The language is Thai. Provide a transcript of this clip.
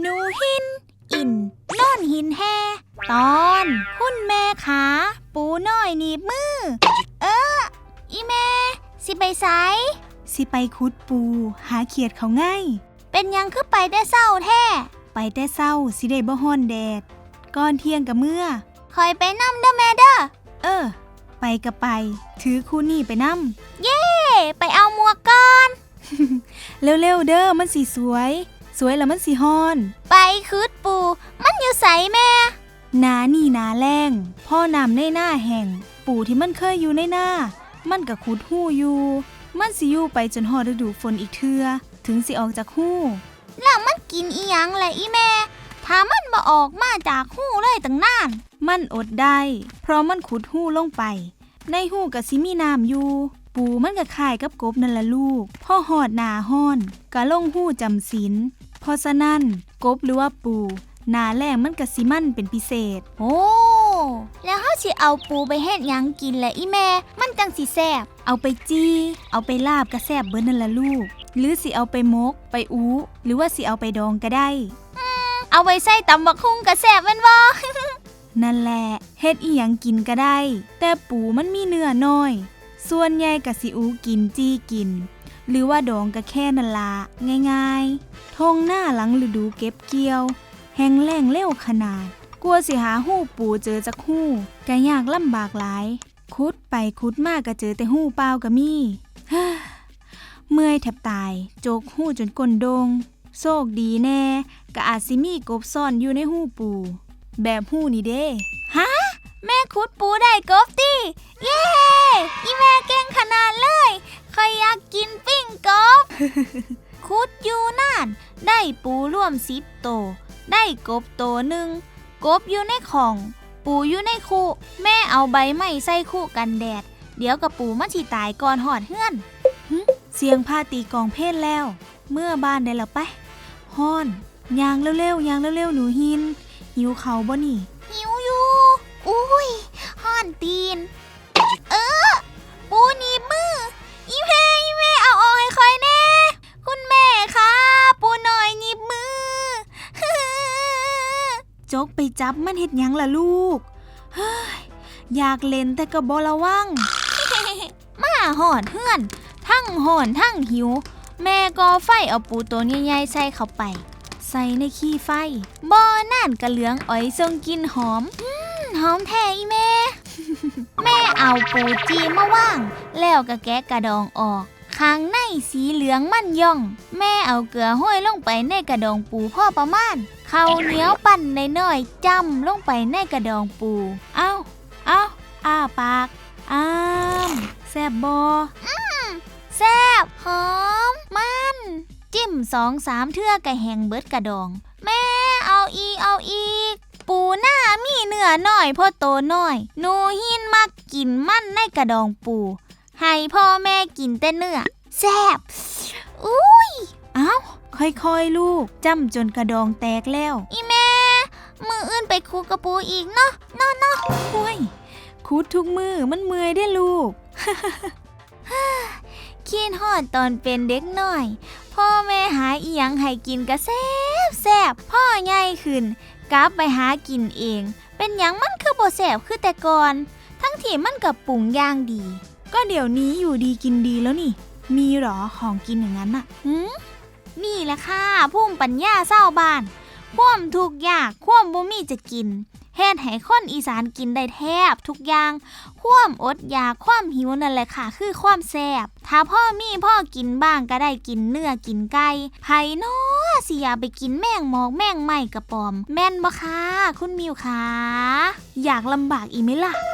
หนูหิน อินนอนหินแฮ ตอนคุณแม่ขา ปูน้อยหนีบมือ เออ อีแม่ สิไปไสสิไปคุดปูหาเขียดเขาง่าย เป็นหยังคือไปได้เศร้าแท้ไปแต่เศร้าสิได้บ่ฮ้อนแดด ก่อนเที่ยงกับเมื่อ คอยไปนำเด้อแม่เด้อเออ ไปก็ไป ถือคู่นี่ไปนำเอ้ไปเอาหมวกก่อน เร็วๆเด้อมันสีสวย สวยแล้วมันสีฮ้อน ไปคืดปู มันอยู่ใสแม่หนานี่หนาแรงพ่อนำในหน้าแห่ง ปูที่มันเคยอยู่ในหน้า มันก็ขุดหู้อยู่ มันสิอยู่ไปจนฮอดฤดูฝนอีกเทื่อถึงสิออกจากหู้ แล้วมันกินอีหยังแหละอีแม่ถ้ามันมาออกมาจากหูเลยตั้งนาน มันอดได้ เพราะมันขุดหู้ลงไป ในหู้ก็สิมีน้ำอยู่ ปูมันก็คล้ายกับกบนั่นละลูก พ่อหอดหนาห้อนก็ลงหู้จำศีล เพราะฉะนั้นกบหรือว่าปูหนาแรงมันก็สิมันเป็นพิเศษ โอ้ แล้วเฮาสิเอาปูไปเฮ็ดหยังกินแหละอีแม่ มันจังสิแซ่บ เอาไปจี้ เอาไปลาบก็แซ่บเบิดนั่นละลูก หรือสิเอาไปมก ไปอู้ หรือว่าสิเอาไปดองก็ได้ เอาไว้ใส่ตำบักหุ่งก็แซ่บแม่นบ่ นั่นแหละเฮ็ดอีหยังกินก็ได้ แต่ปูมันมีเนื้อน้อย ส่วนใหญ่กะสิอูกินจี้กิน หรือว่าดองก็แค่นันละง่ายๆทงหน้าหลังฤดูเก็บเกี่ยว แห้งแล้งเร็วขนาด กลัวสิหาหู้ปูเจอจักหู้ก็ยากลำบากหลาย คุดไปคุดมากก็เจอแต่หู้เปล่าก็มีเมื่อยแทบตาย โจกหู้จนก้นดง โชคดีแน่ก็อาจสิมีกบซ่อนอยู่ในหู้ปู แบบหู้นี่เด้ฮะแม่ขุดปูได้กบติ เย้อีแม่เก่งขนาดเลย ใครอยากกินปิ้งกบขุดอยู่นาน ได้ปูร่วมสิบโตวได้กบโตวหนึ่ง กบอยู่ในของ ปูอยู่ในคูแม่เอาใบไม้ใส่คู่กันแดด เดี๋ยวกับปูมันสิตายก่อนหอดเฮือนเสียงผ้าตีกลองเพศแล้ว เมื่อบ้านได้แล้วไปฮ้อนยางเร็วๆยางเร็วๆหนูหิน หิวเขาวบ่นี่ หิวอยู่ อุ้ยห่อนตีน จกไปจับมันเฮ็ดยังล่ะลูก เฮ้ย อยากเล่นแต่ก็บ่ระวัง มาหอนเฮือน ทั้งหอนทั้งหิว แม่ก็ไฟเอาปูตัวใหญ่ๆใส่เข้าไป ใส่ในขี้ไฟบ่อนั่นกระเหลืองอ้อยทรงกินหอมอืมหอมแท้อีแม่ แม่เอาปูจีมาว่าง แล้วก็แกะกระดองออก ข้างในสีเหลืองมันย่อง แม่เอาเกลือห้อยลงไปในกระดองปูพ่อประมาณข้าวเหนียวปั่นน้อยๆจ้ำลงไปในกระดองปู เอ้าเอ้าอ้าปากอ้ามแซบบอแซ่บหอม มัน จิ้มสองสามเทื่อกะแหงเบิดกระดอง แม่เอาอีกเอาอีก ปูหน้ามีเนื้อหน่อยพ่อโตหน่อยหนูหินมักกินมันในกระดองปู ให้พ่อแม่กินแต่เนื้อแซ่บอุ้ยเอ้าค่อยๆ ลูกจ้ำจนกระดองแตกแล้ว อีแม่ มืออื่นไปคูกระปูอีกเนาะเนาะเนาะห้วยคูดทุกมือมันเมื่อยได้ลูกคิดฮอดตอนเป็นเด็กน้อย พ่อแม่หาอีหยังให้กินก็แซ่บแซ่บพ่อใหญ่ขึ้นกลับไปหากินเอง เป็นหยังมันคือบ่แซ่บคือแต่ก่อน ทั้งที่มันกับปรุงอย่างดี ก็เดี๋ยวนี้อยู่ดีกินดีแล้วนี่ มีหรอของกินอย่างนั้นอะหืมนี่แหละค่ะภูมิปัญญาเศร้าบ้านความทุกข์ยากความบ่มีจะกินเฮ็ดให้คนอีสานกินได้แทบทุกอย่าง ความอดอยากความหิวนั่นแหละค่ะ คือความแซ่บถ้าพ่อมีพ่อกินบ้างก็ได้กินเนื้อกินไก่ไผเนาะสิอยากไปกินแมงหมอกแมงไหม้กระป๋อม แม่นบ่คะคุณมิวคะอยากลำบากอีกไหมล่ะ